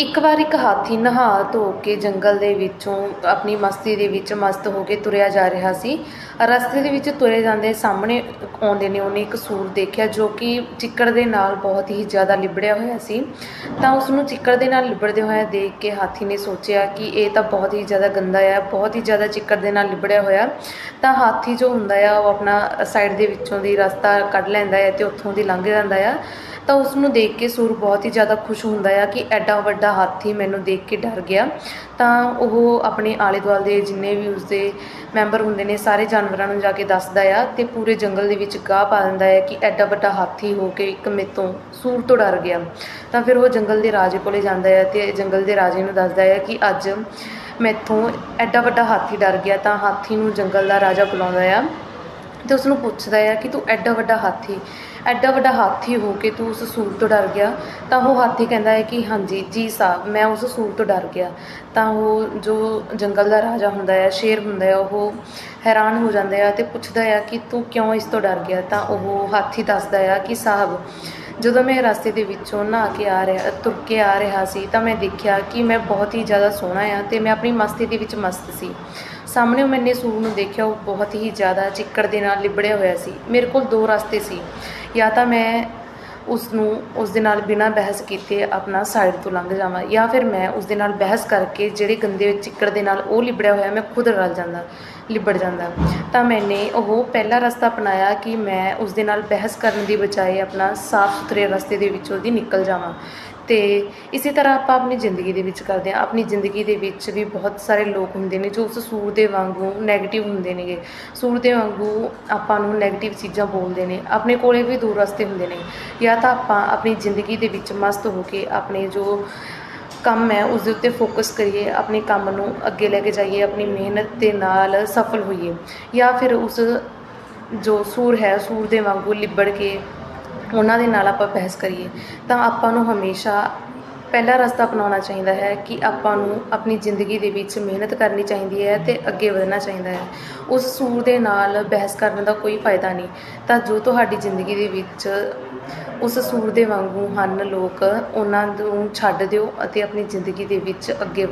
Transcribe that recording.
ਇੱਕ ਵਾਰ ਇੱਕ ਹਾਥੀ ਨਹਾ ਧੋ ਕੇ ਜੰਗਲ ਦੇ ਵਿੱਚੋਂ ਆਪਣੀ ਮਸਤੀ ਦੇ ਵਿੱਚ ਮਸਤ ਹੋ ਕੇ ਤੁਰਿਆ ਜਾ ਰਿਹਾ ਸੀ। ਰਸਤੇ ਦੇ ਵਿੱਚ ਤੁਰੇ ਜਾਂਦੇ ਸਾਹਮਣੇ ਆਉਂਦੇ ਨੇ ਉਹਨੇ ਇੱਕ ਸੂਰ ਦੇਖਿਆ ਜੋ ਕਿ ਚਿੱਕੜ ਦੇ ਨਾਲ ਬਹੁਤ ਹੀ ਜ਼ਿਆਦਾ ਲਿਬੜਿਆ ਹੋਇਆ ਸੀ। ਤਾਂ ਉਸ ਨੂੰ ਚਿੱਕੜ ਦੇ ਨਾਲ ਲਿਬੜਦੇ ਹੋਇਆ ਦੇਖ ਕੇ ਹਾਥੀ ਨੇ ਸੋਚਿਆ ਕਿ ਇਹ ਤਾਂ ਬਹੁਤ ਹੀ ਜ਼ਿਆਦਾ ਗੰਦਾ ਆ, ਬਹੁਤ ਹੀ ਜ਼ਿਆਦਾ ਚਿੱਕੜ ਦੇ ਨਾਲ ਲਿਬੜਿਆ ਹੋਇਆ। ਤਾਂ ਹਾਥੀ ਜੋ ਹੁੰਦਾ ਆ, ਉਹ ਆਪਣਾ ਸਾਈਡ ਦੇ ਵਿੱਚੋਂ ਦੀ ਰਸਤਾ ਕੱਢ ਲੈਂਦਾ ਹੈ ਤੇ ਉੱਥੋਂ ਦੀ ਲੰਘ ਜਾਂਦਾ ਆ। ਤਾਂ ਉਸ ਨੂੰ ਦੇਖ ਕੇ ਸੂਰ ਬਹੁਤ ਹੀ ਜ਼ਿਆਦਾ ਖੁਸ਼ ਹੁੰਦਾ ਆ ਕਿ ਐਡਾ ਵੱਡਾ ਹਾਥੀ ਮੈਨੂੰ ਦੇਖ ਕੇ ਡਰ ਗਿਆ। ਤਾਂ ਉਹ ਆਪਣੇ ਆਲੇ ਦੁਆਲੇ ਦੇ ਜਿੰਨੇ ਵੀ ਉਸਦੇ ਮੈਂਬਰ ਹੁੰਦੇ ਨੇ, ਸਾਰੇ ਜਾਨਵਰਾਂ ਨੂੰ ਜਾ ਕੇ ਦੱਸਦਾ ਆ ਤੇ ਪੂਰੇ ਜੰਗਲ ਦੇ ਵਿੱਚ ਗਾਹ ਪਾ ਦਿੰਦਾ ਹੈ ਕਿ ਐਡਾ ਵੱਡਾ ਹਾਥੀ ਹੋ ਕੇ ਇੱਕ ਮੇਤੋਂ ਸੂਰ ਤੋਂ ਡਰ ਗਿਆ। ਤਾਂ ਫਿਰ ਉਹ ਜੰਗਲ ਦੇ ਰਾਜੇ ਕੋਲੇ ਜਾਂਦਾ ਹੈ ਤੇ ਜੰਗਲ ਦੇ ਰਾਜੇ ਨੂੰ ਦੱਸਦਾ ਹੈ ਕਿ ਅੱਜ ਮੈਥੋਂ ਐਡਾ ਵੱਡਾ ਹਾਥੀ ਡਰ ਗਿਆ, ਤਾਂ ਹਾਥੀ ਨੂੰ ਜੰਗਲ ਦਾ ਰਾਜਾ ਬੁਲਾਉਂਦਾ ਆ। ਤੇ ਉਸ ਨੂੰ ਪੁੱਛਦਾ ਆ ਕਿ ਤੂੰ ਐਡਾ ਵੱਡਾ ਹਾਥੀ, ਐਡਾ ਵੱਡਾ ਹਾਥੀ ਹੋ ਕੇ ਤੂੰ ਉਸ ਸੂਰ ਤੋਂ ਡਰ ਗਿਆ? ਤਾਂ ਉਹ ਹਾਥੀ ਕਹਿੰਦਾ ਹੈ ਕਿ ਹਾਂਜੀ, ਜੀ ਸਾਹਿਬ, ਮੈਂ ਉਸ ਸੂਰ ਤੋਂ ਡਰ ਗਿਆ। ਤਾਂ ਉਹ ਜੋ ਜੰਗਲ ਦਾ ਰਾਜਾ ਹੁੰਦਾ ਹੈ ਸ਼ੇਰ ਹੁੰਦਾ ਹੈ ਉਹ ਹੈਰਾਨ ਹੋ ਜਾਂਦਾ ਹੈ ਤੇ ਪੁੱਛਦਾ ਹੈ ਕਿ ਤੂੰ ਕਿਉਂ ਇਸ ਤੋਂ ਡਰ ਗਿਆ? ਤਾਂ ਉਹ ਹਾਥੀ ਦੱਸਦਾ ਹੈ ਕਿ ਸਾਹਿਬ, ਜਦੋਂ ਮੈਂ ਰਸਤੇ ਦੇ ਵਿੱਚੋਂ ਨਹਾ ਕੇ ਆ ਰਿਹਾ, ਤੁਰ ਕੇ ਆ ਰਿਹਾ ਸੀ, ਤਾਂ ਮੈਂ ਦੇਖਿਆ ਕਿ ਮੈਂ ਬਹੁਤ ਹੀ ਜ਼ਿਆਦਾ ਸੋਹਣਾ ਆ ਤੇ ਮੈਂ ਆਪਣੀ ਮਸਤੀ ਦੇ ਵਿੱਚ ਮਸਤ ਸੀ। ਸਾਹਮਣੇ ਮੈਨੇ ਸੂਰ ਨੂੰ ਦੇਖਿਆ, ਉਹ ਬਹੁਤ ਹੀ ਜ਼ਿਆਦਾ ਚਿੱਕੜ ਦੇ ਨਾਲ ਲਿਬੜਿਆ ਹੋਇਆ ਸੀ। ਮੇਰੇ ਕੋਲ ਦੋ ਰਸਤੇ ਸੀ। ਜਾਂ ਤਾਂ ਮੈਂ ਉਸ ਨੂੰ ਉਸ ਦੇ ਨਾਲ ਬਿਨਾਂ ਬਹਿਸ ਕੀਤੇ ਆਪਣਾ ਸਾਈਡ ਤੋਂ ਲੰਘ ਜਾਵਾਂ, ਜਾਂ ਫਿਰ ਮੈਂ ਉਸ ਦੇ ਨਾਲ ਬਹਿਸ ਕਰਕੇ ਜਿਹੜੇ ਗੰਦੇ ਚਿੱਕੜ ਦੇ ਨਾਲ ਉਹ ਲਿਬੜਿਆ ਹੋਇਆ, ਮੈਂ ਖੁਦ ਰਲ ਜਾਂਦਾ, ਲਿਬੜ ਜਾਂਦਾ। ਤਾਂ ਮੈਨੇ ਉਹ ਪਹਿਲਾ ਰਸਤਾ ਅਪਣਾਇਆ ਕਿ ਮੈਂ ਉਸ ਦੇ ਨਾਲ ਬਹਿਸ ਕਰਨ ਦੀ ਬਜਾਏ ਆਪਣਾ ਸਾਫ਼ ਸੁਥਰੇ ਰਸਤੇ ਦੇ ਵਿੱਚੋਂ ਦੀ ਨਿਕਲ ਜਾਵਾਂ। ਅਤੇ ਇਸੇ ਤਰ੍ਹਾਂ ਆਪਾਂ ਆਪਣੀ ਜ਼ਿੰਦਗੀ ਦੇ ਵਿੱਚ ਕਰਦੇ ਹਾਂ। ਆਪਣੀ ਜ਼ਿੰਦਗੀ ਦੇ ਵਿੱਚ ਵੀ ਬਹੁਤ ਸਾਰੇ ਲੋਕ ਹੁੰਦੇ ਨੇ ਜੋ ਉਸ ਸੂਰ ਦੇ ਵਾਂਗੂ ਨੈਗੇਟਿਵ ਹੁੰਦੇ ਨੇਗੇ। ਸੂਰ ਦੇ ਵਾਂਗੂ ਆਪਾਂ ਨੂੰ ਨੈਗੇਟਿਵ ਚੀਜ਼ਾਂ ਬੋਲਦੇ ਨੇ। ਆਪਣੇ ਕੋਲੇ ਵੀ ਦੂਰ ਰਸਤੇ ਹੁੰਦੇ ਨੇ। ਜਾਂ ਤਾਂ ਆਪਾਂ ਆਪਣੀ ਜ਼ਿੰਦਗੀ ਦੇ ਵਿੱਚ ਮਸਤ ਹੋ ਕੇ ਆਪਣੇ ਜੋ ਕੰਮ ਹੈ, ਉਸ ਦੇ ਉੱਤੇ ਫੋਕਸ ਕਰੀਏ, ਆਪਣੇ ਕੰਮ ਨੂੰ ਅੱਗੇ ਲੈ ਕੇ ਜਾਈਏ, ਆਪਣੀ ਮਿਹਨਤ ਦੇ ਨਾਲ ਸਫਲ ਹੋਈਏ। ਜਾਂ ਫਿਰ ਉਸ ਜੋ ਸੂਰ ਹੈ, ਸੂਰ ਦੇ ਵਾਂਗੂ ਲਿਬੜ ਕੇ ਉਹਨਾਂ ਦੇ ਨਾਲ ਆਪਾਂ ਬਹਿਸ ਕਰੀਏ, ਤਾਂ ਆਪਾਂ ਨੂੰ ਹਮੇਸ਼ਾ ਪਹਿਲਾ ਰਸਤਾ ਅਪਣਾਉਣਾ ਚਾਹੀਦਾ ਹੈ ਕਿ ਆਪਾਂ ਨੂੰ ਆਪਣੀ ਜ਼ਿੰਦਗੀ ਦੇ ਵਿੱਚ ਮਿਹਨਤ ਕਰਨੀ ਚਾਹੀਦੀ ਹੈ ਤੇ ਅੱਗੇ ਵਧਣਾ ਚਾਹੀਦਾ ਹੈ। ਉਸ ਸੂਰ ਦੇ ਨਾਲ ਬਹਿਸ ਕਰਨ ਦਾ ਕੋਈ ਫਾਇਦਾ ਨਹੀਂ। ਤਾਂ ਜੋ ਤੁਹਾਡੀ ਜ਼ਿੰਦਗੀ ਦੇ ਵਿੱਚ ਉਸ ਸੂਰ ਦੇ ਵਾਂਗੂ ਹਨ ਲੋਕ, ਉਹਨਾਂ ਨੂੰ ਛੱਡ ਦਿਓ ਅਤੇ ਆਪਣੀ ਜ਼ਿੰਦਗੀ ਦੇ ਵਿੱਚ ਅੱਗੇ